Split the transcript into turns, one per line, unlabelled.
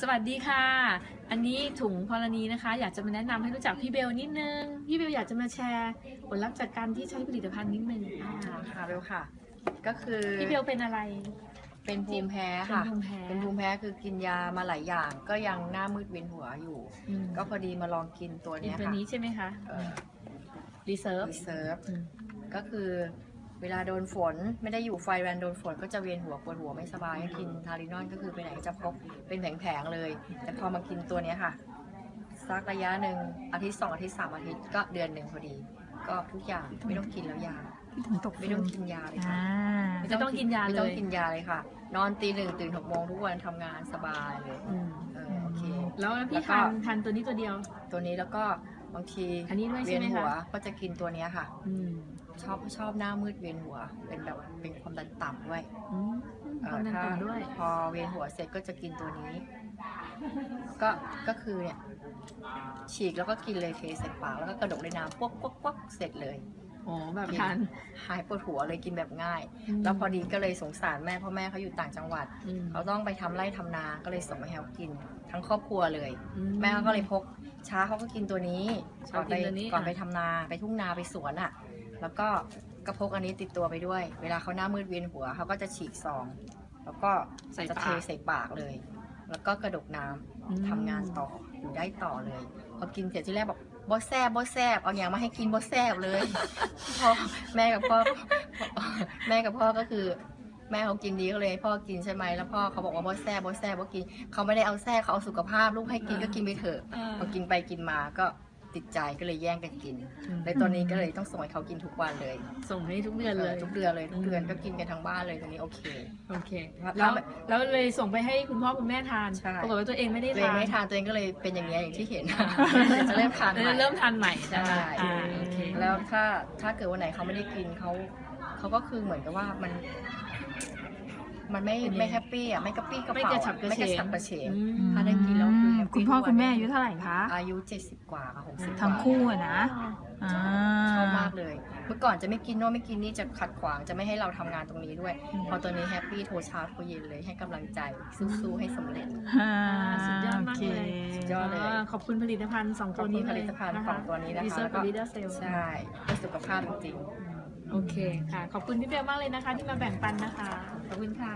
สวัสดีค่ะ อันนี้ถุงพรณีนะคะ อยากจะมาแนะนำให้รู้จักพี่เบลนิดนึง พี่เบลอยากจะมาแชร์ ผลลัพธ์จากการที่ใช้ผลิตภัณฑ์นิดนึงอ่า
ค่ะเบลค่ะ ก็คือ
พี่เบลเป็นอะไร
เป็นภูมิแพ้
เป็น
ค่ะ
ภูมิแพ้
เป็นภูมิแพ้คือกินยามาหลายอย่าง ก็ยังหน้ามืดเวียนหัวอยู่
อืม
ก็พอดีมาลองกินตัว
เป็น
เนี้ย
ตัว
ค่ะ
นี้ใช่ไหมคะ
เอ่อ
รีเซิร์ฟ
รีเซิร์ฟก็คือ เวลาโดนฝนไม่ได้อยู่ไฟแรงโดนฝนก็จะเวียนหัวปวดหัวไม่สบายก็กินทารินอนก็คือไปไหนจะพกเป็นแผงๆเลย แต่พอมากินตัวเนี้ยค่ะสักระยะหนึ่งอาทิตย์สองอาทิตย์สามอาทิตย์ก็เดือนหนึ่งพอดี ก็ทุกอย่างไม่ต้องกินแล้วยา
พี่ถุงตก
ไม่ต้องกินยาเลยค่ะ
อ่า
ไม่ต้องกินยา
ไม่
เล
ต้อง
ย
กินยาเลยค่ะ นอนตีหนึ่งตื่นหกโมงทุกวันทำงานสบายเลย
อืม
เออโอเค
แล้วพี่
แล้วก็
ทานทานตัวนี้ตัวเดียว
ตัวนี้แล้วก็ บางที
อันนี้ด้วยใช่
เวียน
ไหมคะ
หัวก็จะกินตัวเนี้ยค่ะ
อืม
ชอบชอบหน้ามืดเวียนหัว เป็นแบบเป็นความดันต่ำด้วย
อืม
เอ่
ควา
อ
มดัน
ถ้า
ต่ำด้วย
พอเวียนหัวเสร็จก็จะกินตัวนี้ ก็ก็คือเนี่ย ฉีกแล้วก็กินเลยเทใส่ปากแล้วก็กระดกในน้ำปวกปวกปวกเสร็จเลย
อ๋อ แบบทาน
หายปวดหัวเลยกินแบบง่าย
ม
แล้วพอดีก็เลยสงสารแม่เพราะแม่เขาอยู่ต่างจังหวัด
อืม
เขาต้องไปทำไร่ทำนาก็เลยส่งมาให้เขากิน ทั้งครอบครัวเลย
อื
แม่เขาก็เลยพก ช้าเขาก็กินตัวนี้
ช
ก่
อ
อบน
กิ
ไป
นตัวนี้
ก่อน
อะ
ไปทำนาไปทุ่งนาไปสวนอะ แล้วก็ก็พกอันนี้ติดตัวไปด้วย เวลาเขาหน้ามืดเวียนหัวเขาก็จะฉีกซอง แล้วก็
ใส่
จะ
ปาก
เทใส่ปากเลย แล้วก็กระดกน้ำ
อืม
ทำงานต่ออยู่ได้ต่อเลยพอกินเสร็จที่แรกบอกบอแซบบอแซบเอาอย่างมาให้กินบอแซบเลยพอแม่กับพ่อแม่กับพ่อก็คือ แม่เขากินดีก็เลยให้พ่อกินใช่ไหมแล้วพ่อเขาบอกว่าบอแซบบอแซบบอกกินเขาไม่ได้เอาแซ่เขาเอาสุขภาพลูกให้กินก็กินไปเถอะ
อ่า
พอกินไปกินมาก็ติดใจก็เลยแย่งกันกิน
อืม
เลยตอนนี้ก็เลยต้องส่งให้เขากินทุกวันเลย
ส่งให้ทุกเดือนเลย
ทุกเดือนเลยทุกเดือน
อืม
ก็กินกันทั้งบ้านเลยตอนนี้โอเค
โอเค
ครับ
แล้วแล้วเลยส่งไปให้คุณพ่อคุณแม่ทาน
ใช่
ปรากฏว่าตัวเองไม่ได้
ตัวเอง
ทาน
ไม่ทานตัวเองก็เลยเป็นอย่างนี้ยอย่างที่เห็น
อ่า
เดี๋ยวจะเริ่มทานให
เอ
ม่
อเริ่มทานใหม่
ใช่
ใช่ไหมอ่าโอเค
แล้วถ้าถ้าเกิดวันไหนเขาไม่ได้กินเขาเขาก็คือเหมือนกับว่ามัน มันไม่
เป็นยังไง
ไม่แฮปปี้อะไม่กระปี้กระ
ไม่
เป๋าก
ระฉับกระ
ไม่
เฉ
กระ
ง
ฉับกระเฉง
อืม
ถ้าได้กินแล้วคือแฮปปี้
คุณพ่อ
ทุกวัน
คุณแม่อายุเท่าไหร่คะ
อายุเจ็ดสิบกว่าค่ะหกสิบ
ทั้งคู่อะนะอ่า
ชอบมากเลย เมื่อก่อนจะไม่กินโน่นไม่กินนี่จะขัดขวางจะไม่ให้เราทำงานตรงนี้ด้วย
อืม
พอตัวนี้แฮปปี้โทรเช้าโทรเย็นเลยให้กำลังใจสู้ๆให้สำเร็จ
อ่า
สุดยอดมากเลย
โอค
สุดยอดเลยา
ขอบคุณผลิตภัณฑ์สองตัวนี้
ขอบคุณผลิตภัณฑ์สองตัวนี้นะคะ
ดีเซอร์กับลีดาเซล
ใช่เพื่อสุขภาพจริงๆ
โอเคค่ะ ขอบคุณพี่เบลมากเลยนะคะ ที่มาแบ่งปันนะคะ ขอบคุณค่ะ